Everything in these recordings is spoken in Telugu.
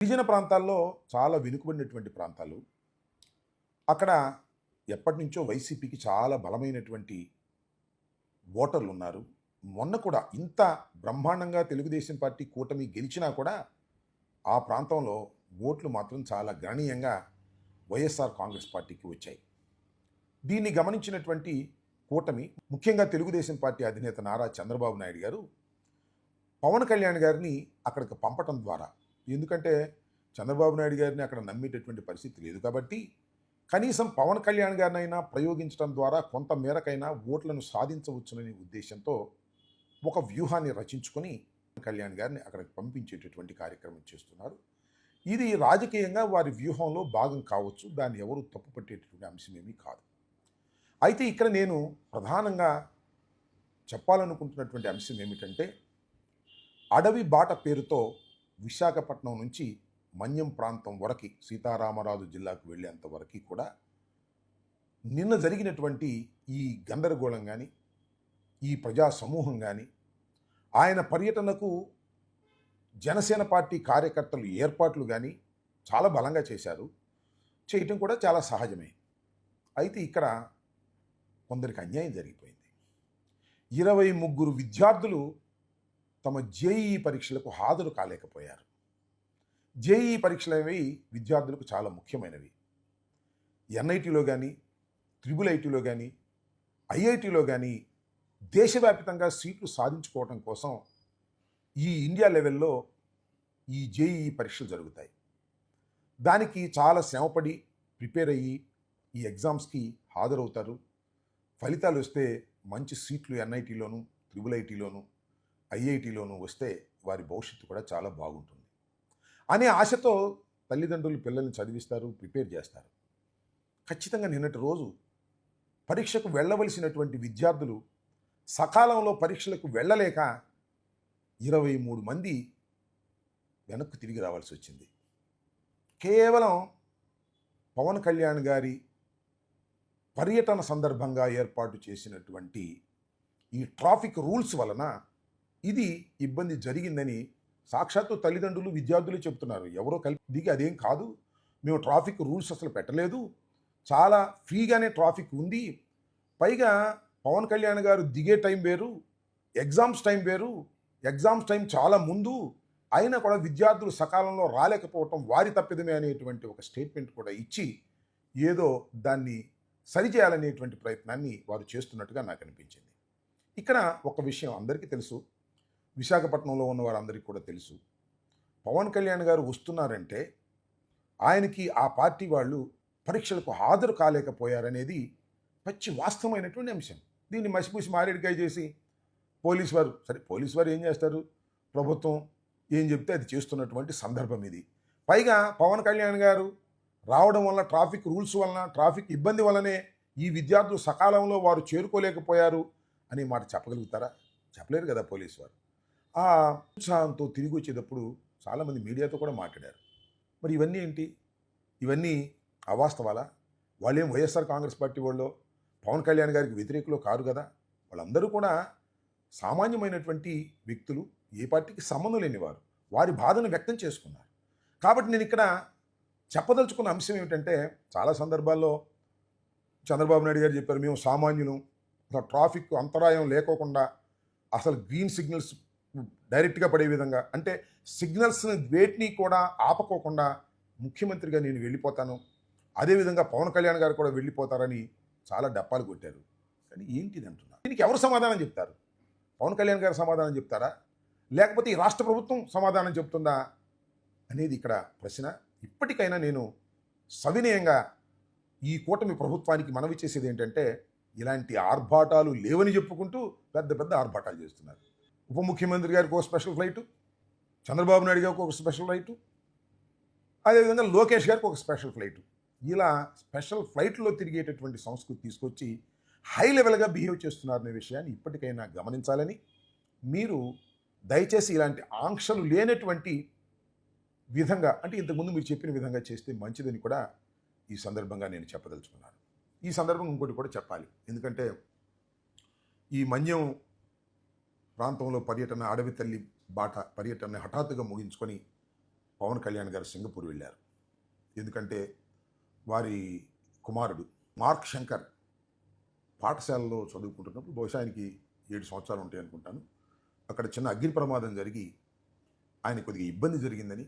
గిరిజన ప్రాంతాల్లో చాలా వెనుకబడినటువంటి ప్రాంతాలు. అక్కడ ఎప్పటి నుంచో వైసీపీకి చాలా బలమైనటువంటి ఓటర్లు ఉన్నారు మొన్న కూడా ఇంత బ్రహ్మాండంగా తెలుగుదేశం పార్టీ కూటమి గెలిచినా కూడా ఆ ప్రాంతంలో ఓట్లు మాత్రం చాలా గణనీయంగా వైఎస్ఆర్ కాంగ్రెస్ పార్టీకి వచ్చాయి. దీన్ని గమనించినటువంటి కూటమి ముఖ్యంగా తెలుగుదేశం పార్టీ అధినేత నారా చంద్రబాబు నాయుడు గారు పవన్ కళ్యాణ్ గారిని అక్కడికి పంపటం ద్వారా ఎందుకంటే చంద్రబాబు నాయుడు గారిని అక్కడ నమ్మేటటువంటి పరిస్థితి లేదు కాబట్టి కనీసం పవన్ కళ్యాణ్ గారినైనా ప్రయోగించడం ద్వారా కొంత మేరకైనా ఓట్లను సాధించవచ్చుననే ఉద్దేశంతో ఒక వ్యూహాన్ని రచించుకొని కళ్యాణ్ గారిని అక్కడికి పంపించేటటువంటి కార్యక్రమం చేస్తున్నారు. ఇది రాజకీయంగా వారి వ్యూహంలో భాగం కావచ్చు దాన్ని ఎవరు తప్పుపట్టేటటువంటి అంశం ఏమీ కాదు. అయితే ఇక్కడ నేను ప్రధానంగా చెప్పాలనుకుంటున్నటువంటి అంశం ఏమిటంటే అడవి బాట పేరుతో విశాఖపట్నం నుంచి మన్యం ప్రాంతం వరకు సీతారామరాజు జిల్లాకు వెళ్ళేంత వరకు కూడా నిన్న జరిగినటువంటి ఈ గందరగోళం కానీ ఈ ప్రజా సమూహం కానీ ఆయన పర్యటనకు జనసేన పార్టీ కార్యకర్తలు ఏర్పాట్లు కానీ చాలా బలంగా చేశారు. చేయటం కూడా చాలా సహజమే. అయితే ఇక్కడ కొందరికి అన్యాయం జరిగిపోయింది. ఇరవై ముగ్గురు విద్యార్థులు తమ జేఈ పరీక్షలకు హాజరు కాలేకపోయారు. జేఈఈ పరీక్షలు అనేవి విద్యార్థులకు చాలా ముఖ్యమైనవి. ఎన్ఐటిలో కానీ త్రిబుల్ ఐటీలో కానీ ఐఐటిలో కానీ దేశవ్యాప్తంగా సీట్లు సాధించుకోవడం కోసం ఈ ఇండియా లెవెల్లో ఈ జేఈఈ పరీక్షలు జరుగుతాయి. దానికి చాలా శ్రమపడి ప్రిపేర్ అయ్యి ఈ ఎగ్జామ్స్కి హాజరవుతారు. ఫలితాలు వస్తే మంచి సీట్లు ఎన్ఐటీలోను త్రిబుల్ ఐటీలోను ఐఐటిలోనూ వస్తే వారి భవిష్యత్తు కూడా చాలా బాగుంటుంది. అనే ఆశతో తల్లిదండ్రులు పిల్లల్ని చదివిస్తారు ప్రిపేర్ చేస్తారు. ఖచ్చితంగా నిన్నటి రోజు పరీక్షకు వెళ్ళవలసినటువంటి విద్యార్థులు సకాలంలో పరీక్షలకు వెళ్ళలేక ఇరవై మూడు మంది వెనక్కు తిరిగి రావాల్సి వచ్చింది. కేవలం పవన్ కళ్యాణ్ గారి పర్యటన సందర్భంగా ఏర్పాటు చేసినటువంటి ఈ ట్రాఫిక్ రూల్స్ వలన ఇది ఇబ్బంది జరిగిందని సాక్షాత్తు తల్లిదండ్రులు విద్యార్థులు చెప్తున్నారు ఎవరో కలిపి దిగి అదేం కాదు. మేము ట్రాఫిక్ రూల్స్ అసలు పెట్టలేదు. చాలా ఫ్రీగానే ట్రాఫిక్ ఉంది. పైగా పవన్ కళ్యాణ్ గారు దిగే టైం వేరు ఎగ్జామ్స్ టైం వేరు ఎగ్జామ్స్ టైం చాలా ముందు అయినా కూడా విద్యార్థులు సకాలంలో రాలేకపోవటం వారి తప్పిదమే అనేటువంటి ఒక స్టేట్మెంట్ కూడా ఇచ్చి ఏదో దాన్ని సరిచేయాలనేటువంటి ప్రయత్నాన్ని వారు చేస్తున్నట్టుగా నాకు అనిపించింది. ఇక్కడ ఒక విషయం అందరికీ తెలుసు. విశాఖపట్నంలో ఉన్న వారందరికీ కూడా తెలుసు. పవన్ కళ్యాణ్ గారు వస్తున్నారంటే ఆయనకి ఆ పార్టీ వాళ్ళు పరీక్షలకు హాజరు కాలేకపోయారనేది పచ్చి వాస్తవమైనటువంటి అంశం. దీన్ని మసిపూసి మారేడుకాయ చేసి పోలీసు వారు సరే పోలీసు వారు ఏం చేస్తారు? ప్రభుత్వం ఏం చెప్తే అది చేస్తున్నటువంటి సందర్భం ఇది. పైగా పవన్ కళ్యాణ్ గారు రావడం వల్ల ట్రాఫిక్ రూల్స్ వలన ట్రాఫిక్ ఇబ్బంది వల్లనే ఈ విద్యార్థులు సకాలంలో వారు చేరుకోలేకపోయారు అని మాట చెప్పగలుగుతారా? చెప్పలేరు కదా పోలీసు వారు. ఆ ఉత్సాహంతో తిరిగి వచ్చేటప్పుడు చాలామంది మీడియాతో కూడా మాట్లాడారు. మరి ఇవన్నీ ఏంటి? ఇవన్నీ అవాస్తవాలా? వాళ్ళేం వైఎస్ఆర్ కాంగ్రెస్ పార్టీ వాళ్ళు పవన్ కళ్యాణ్ గారికి వ్యతిరేకులు కారు కదా? వాళ్ళందరూ కూడా సామాన్యమైనటువంటి వ్యక్తులు ఏ పార్టీకి సంబంధం లేనివారు వారి బాధను వ్యక్తం చేసుకున్నారు. కాబట్టి నేను ఇక్కడ చెప్పదలుచుకున్న అంశం ఏమిటంటే చాలా సందర్భాల్లో చంద్రబాబు నాయుడు గారు చెప్పారు మేము సామాన్యులు. అసలు ట్రాఫిక్ అంతరాయం లేకోకుండా అసలు గ్రీన్ సిగ్నల్స్ డైరెక్ట్గా పడే విధంగా. అంటే సిగ్నల్స్ని వేటిని కూడా ఆపకోకుండా ముఖ్యమంత్రిగా నేను వెళ్ళిపోతాను. అదేవిధంగా పవన్ కళ్యాణ్ గారు కూడా వెళ్ళిపోతారని చాలా డప్పాలు కొట్టారు. కానీ ఏంటిది అంటున్నారు దీనికి ఎవరు సమాధానం చెప్తారు? పవన్ కళ్యాణ్ గారు సమాధానం చెప్తారా? లేకపోతే ఈ రాష్ట్ర ప్రభుత్వం సమాధానం చెప్తుందా? అనేది ఇక్కడ ప్రశ్న. ఇప్పటికైనా నేను సవినయంగా ఈ కూటమి ప్రభుత్వానికి మనవి చేసేది ఏంటంటే ఇలాంటి ఆర్భాటాలు లేవని చెప్పుకుంటూ పెద్ద పెద్ద ఆర్భాటాలు చేస్తున్నారు. ఉప ముఖ్యమంత్రి గారికి ఒక స్పెషల్ ఫ్లైటు చంద్రబాబు నాయుడు గారికి ఒక స్పెషల్ ఫ్లైటు అదేవిధంగా లోకేష్ గారికి ఒక స్పెషల్ ఫ్లైటు. ఇలా స్పెషల్ ఫ్లైట్లో తిరిగేటటువంటి సంస్కృతి తీసుకొచ్చి హై లెవెల్గా బిహేవ్ చేస్తున్నారనే విషయాన్ని ఇప్పటికైనా గమనించాలని మీరు దయచేసి ఇలాంటి ఆంక్షలు లేనటువంటి విధంగా అంటే ఇంతకుముందు మీరు చెప్పిన విధంగా చేస్తే మంచిదని కూడా ఈ సందర్భంగా నేను చెప్పదలుచుకున్నాను. ఈ సందర్భంగా ఇంకోటి కూడా చెప్పాలి. ఎందుకంటే ఈ మన్యం ప్రాంతంలో పర్యటన అడవి తల్లి బాట పర్యటన హఠాత్తుగా ముగించుకొని పవన్ కళ్యాణ్ గారు సింగపూర్ వెళ్ళారు. ఎందుకంటే వారి కుమారుడు మార్క్ శంకర్ పాఠశాలలో చదువుకుంటున్నప్పుడు బహుశా ఆయనకి ఏడు సంవత్సరాలు ఉంటాయి అనుకుంటాను. అక్కడ చిన్న అగ్ని ప్రమాదం జరిగి ఆయన కొద్దిగా ఇబ్బంది జరిగిందని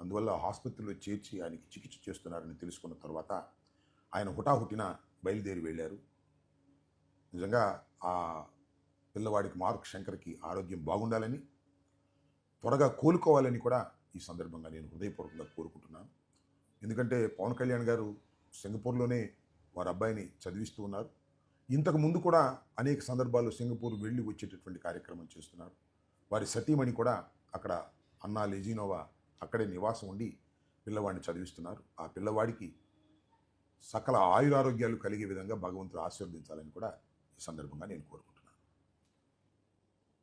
అందువల్ల ఆసుపత్రిలో చేర్చి ఆయనకి చికిత్స చేస్తున్నారని తెలుసుకున్న తర్వాత ఆయన హుటాహుటిన బయలుదేరి వెళ్ళారు. నిజంగా ఆ పిల్లవాడికి మార్క్ శంకర్కి ఆరోగ్యం బాగుండాలని త్వరగా కోలుకోవాలని కూడా ఈ సందర్భంగా నేను హృదయపూర్వకంగా కోరుకుంటున్నాను. ఎందుకంటే పవన్ కళ్యాణ్ గారు సింగపూర్లోనే వారి అబ్బాయిని చదివిస్తూ ఉన్నారు. ఇంతకు ముందు కూడా అనేక సందర్భాల్లో సింగపూర్ వెళ్ళి వచ్చేటటువంటి కార్యక్రమం చేస్తున్నారు. వారి సతీమణి కూడా అక్కడ అన్నా లెజినోవా అక్కడే నివాసం ఉండి పిల్లవాడిని చదివిస్తున్నారు. ఆ పిల్లవాడికి సకల ఆయురారోగ్యాలు కలిగే విధంగా భగవంతుడు ఆశీర్వదించాలని కూడా ఈ సందర్భంగా నేను కోరుకుంటున్నాను.